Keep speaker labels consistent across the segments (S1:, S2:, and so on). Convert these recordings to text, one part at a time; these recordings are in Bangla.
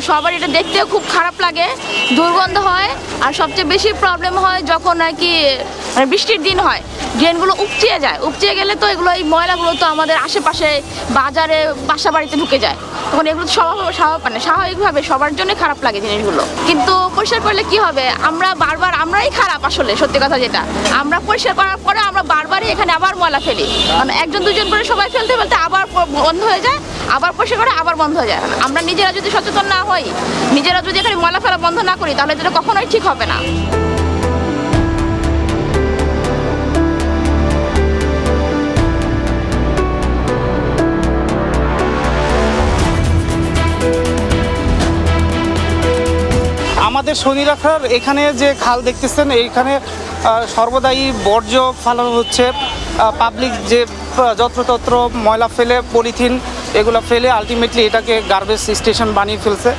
S1: কারণ সবার এটা দেখতেও খুব খারাপ লাগে, দুর্গন্ধ হয়, আর সবচেয়ে বেশি প্রবলেম হয় যখন আর কি মানে বৃষ্টির দিন হয়, ড্রেনগুলো উপচিয়ে যায়। উপচিয়ে গেলে তো এগুলো, এই ময়লাগুলো তো আমাদের আশেপাশে বাজারে বাসা বাড়িতে ঢুকে যায়। তখন এগুলো স্বভাব স্বাভাবিক মানে স্বাভাবিকভাবে সবার জন্য খারাপ লাগে জিনিসগুলো। কিন্তু পরিষ্কার করলে কি হবে? আমরা বারবার, আমরাই খারাপ আসলে, সত্যি কথা যেটা। আমরা পরিষ্কার করার পরে আমরা বারবারই এখানে আবার ময়লা ফেলি। মানে একজন, দুজন করে সবাই ফেলতে ফেলতে আবার বন্ধ হয়ে যায়। আবার পয়সা করে আবার বন্ধ হয়ে যায়। আমরা নিজেরা যদি সচেতন না হই, নিজেরা যদি এখানে ময়লা ফেলা বন্ধ না করি, তাহলে এটা কখনোই ঠিক হবে না।
S2: আমাদের শনি রাখার এখানে যে খাল দেখতেছেন, এইখানে সর্বদাই বর্জ্য ফালানো হচ্ছে। পাবলিক যে যত্রতত্র ময়লা ফেলে, পলিথিন এগুলো ফেলে আলটিমেটলি এটাকে গার্বেজ স্টেশন বানিয়ে ফেলছে।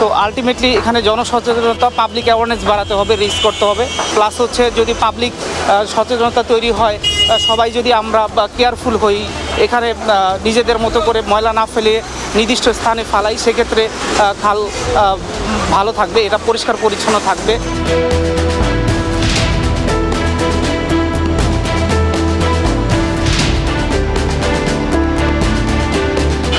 S2: তো আলটিমেটলি এখানে জনসচেতনতা পাবলিক অ্যাওয়ারনেস বাড়াতে হবে রিচ করতে হবে। প্লাস হচ্ছে যদি পাবলিক সচেতনতা তৈরি হয় সবাই যদি আমরা কেয়ারফুল হই, এখানে নিজেদের মতো করে ময়লা না ফেলে নির্দিষ্ট স্থানে ফালাই, সেক্ষেত্রে খাল ভালো থাকবে, এটা পরিষ্কার পরিচ্ছন্ন থাকবে।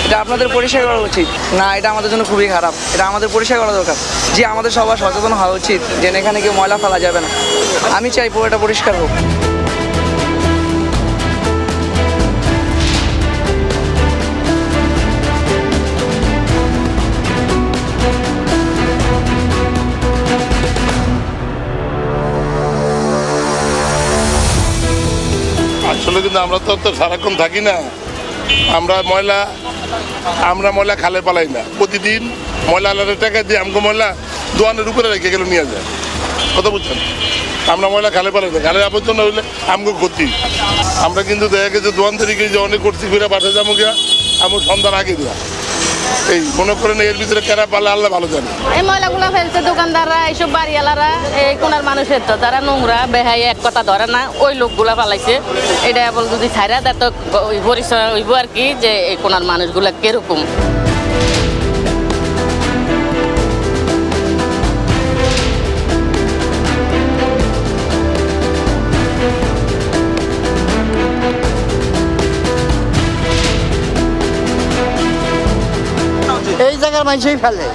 S3: এটা আপনাদের পরিষ্কার করা উচিত। না, এটা আমাদের জন্য খুবই খারাপ। এটা আমাদের পরিষ্কার করা দরকার। যে আমাদের সবার সচেতন হওয়া উচিত যে এখানে কেউ ময়লা ফেলা যাবে না। আমি চাই পুরোটা পরিষ্কার হোক।
S4: আসলে কিন্তু আমরা তো তো সারাক্ষণ থাকি না। আমরা ময়লা আমরা ময়লা খালে পালাই না। প্রতিদিন ময়লা আলাদা টাকা দিয়ে আমাকে ময়লা দোয়ানের উপরে রেখে গেলে নিয়ে যায়। কথা বুঝছেন? আমরা ময়লা খালে পালাই না। খালের আবর্জনা হইলে আমাকে ক্ষতি। আমরা কিন্তু দেখা গেছে দোয়ান থেকে যে অনেক করছি ফিরে বাসা যাব গিয়া আমার সন্ধ্যার আগে দিয়া। এই, মনে করেন এর ভিতরে কেরা পালে আল্লাহ ভালো জানে।
S5: এই ময়লাগুলো ফেলছে দোকানদাররা, এইসব বাড়িওয়ালারা, এই কোনার মানুষের তো তারা নোংরা, বেহাই, এক কথা ধরে না, ওই লোকগুলা ফালাইছে এটা বল যদি ছাইরা দেয়, তো পরিচয় হইব আর কি যে এই কোনার মানুষগুলা কীরকম।
S6: জায়গার মানুষই ফেলে।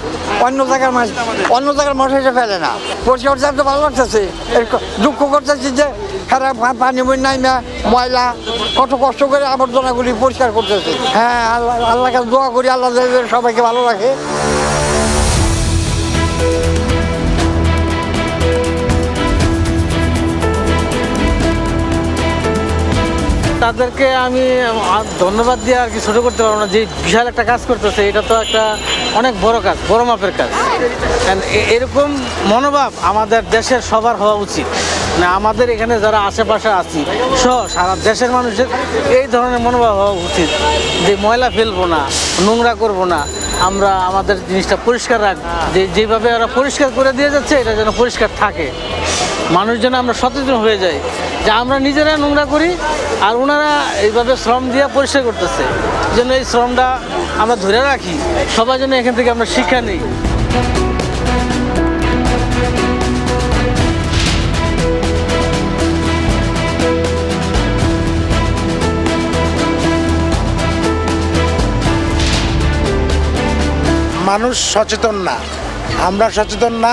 S6: অন্য জায়গার মানুষ অন্য জায়গার মানুষ এসে ফেলে না। পরিষ্কার তো ভালো লাগতেছে। দুঃখ করতেছি যে খারাপ পানি নাইমা ময়লা, কত কষ্ট করে আবর্জনাগুলি পরিষ্কার করতেছে। হ্যাঁ আল্লাহ আল্লাহ কাছে দোয়া করি, আল্লাহ সবাইকে ভালো রাখে।
S7: তাদেরকে আমি ধন্যবাদ দিয়ে আর কি ছোটো করতে পারব না। যে বিশাল একটা কাজ করতেছে, এটা তো একটা অনেক বড় কাজ, বড় মাপের কাজ। এ- এরকম মনোভাব আমাদের দেশের সবার হওয়া উচিত। মানে আমাদের এখানে যারা আশেপাশে আছি, সহ সারা দেশের মানুষের এই ধরনের মনোভাব হওয়া উচিত। যে ময়লা ফেলব না, নোংরা করব না, আমরা আমাদের জিনিসটা পরিষ্কার রাখব যে যেভাবে ওরা পরিষ্কার করে দিয়ে যাচ্ছে, এটা যেন পরিষ্কার থাকে। মানুষ যেন আমরা সচেতন হয়ে যাই। যে আমরা নিজেরা নোংরা করি আর ওনারা এইভাবে শ্রম দিয়ে পরিষ্কার করতেছে। যেন এই শ্রমটা আমরা ধরে রাখি সবাই যেন এখান থেকে আমরা শিক্ষা নিই।
S8: মানুষ সচেতন না। আমরা সচেতন না,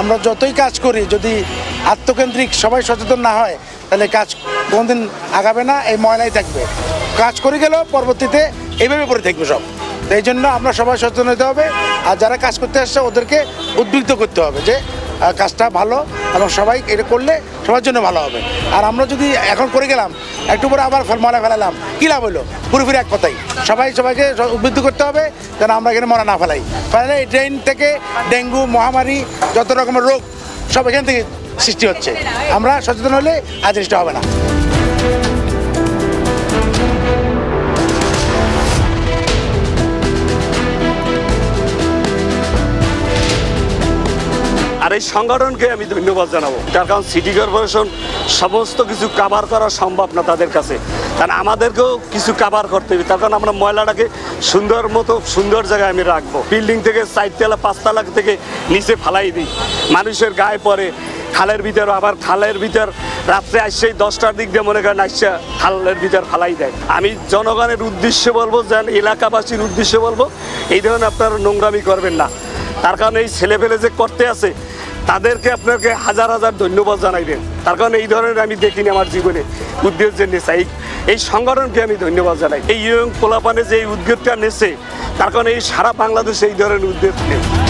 S8: আমরা যতই কাজ করি, যদি আত্মকেন্দ্রিক সবাই সচেতন না হয় তাহলে কাজ কোনোদিন আগাবে না, এই ময়লাই থাকবে। কাজ করে গেলেও পরবর্তীতে এইভাবে পড়ে থাকবে সব। এই জন্য আমরা সবাই সচেতন হতে হবে, আর যারা কাজ করতে আসছে, ওদেরকে উদ্বুদ্ধ করতে হবে যে কাজটা ভালো, এবং সবাই এটা করলে সবার জন্য ভালো হবে। আর আমরা যদি এখন করে গেলাম, একটু পরে আবার ময়লা ফেলালাম, কী লাভ হলো? পুরোপুরি এক কথাই। সবাই সবাইকে উদ্বুদ্ধ করতে হবে, যেন আমরা এখানে মরা না ফেলাই। ফেলে এই ড্রেন থেকে ডেঙ্গু, মহামারী, যত রকমের রোগ, সব এখান থেকে সৃষ্টি হচ্ছে। আমরা সচেতন হলে আজ জিনিসটা হবে না।
S9: আর এই সংগঠনকে আমি ধন্যবাদ জানাব। তার কারণ সিটি কর্পোরেশন সমস্ত কিছু কাভার করা সম্ভব না তাদের কাছে। কারণ আমাদেরকেও কিছু কাভার করতে হবে। তার কারণ আমরা ময়লাটাকে সুন্দর মতো, সুন্দর জায়গায় আমি রাখব। বিল্ডিং থেকে চারতলা পাঁচতলা থেকে নিচে ফালাই দিই। মানুষের গায়ে পড়ে, খালের ভিতর, আবার খালের ভিতর রাত্রে আসছেই দশটার দিক দিয়ে মনে করেন আসছে, খালের ভিতর ফালাই দেয়। আমি জনগণের উদ্দেশ্যে বলব, যেন এলাকাবাসীর উদ্দেশ্যে বলব, এই ধরনের আপনারা নোংরামি করবেন না। তার কারণে এই ছেলেপেলে যে করতে আছে, তাদেরকে আপনাকে হাজার হাজার ধন্যবাদ জানাইবেন তার কারণে এই ধরনের আমি দেখিনি আমার জীবনে। উদ্যোগ যে নেশা। এই এই সংগঠনকে আমি ধন্যবাদ জানাই। এই ইয়ং পোলাপানে যে উদ্যোগটা নেছে তার কারণে এই সারা বাংলাদেশে এই ধরনের উদ্যোগ নেই।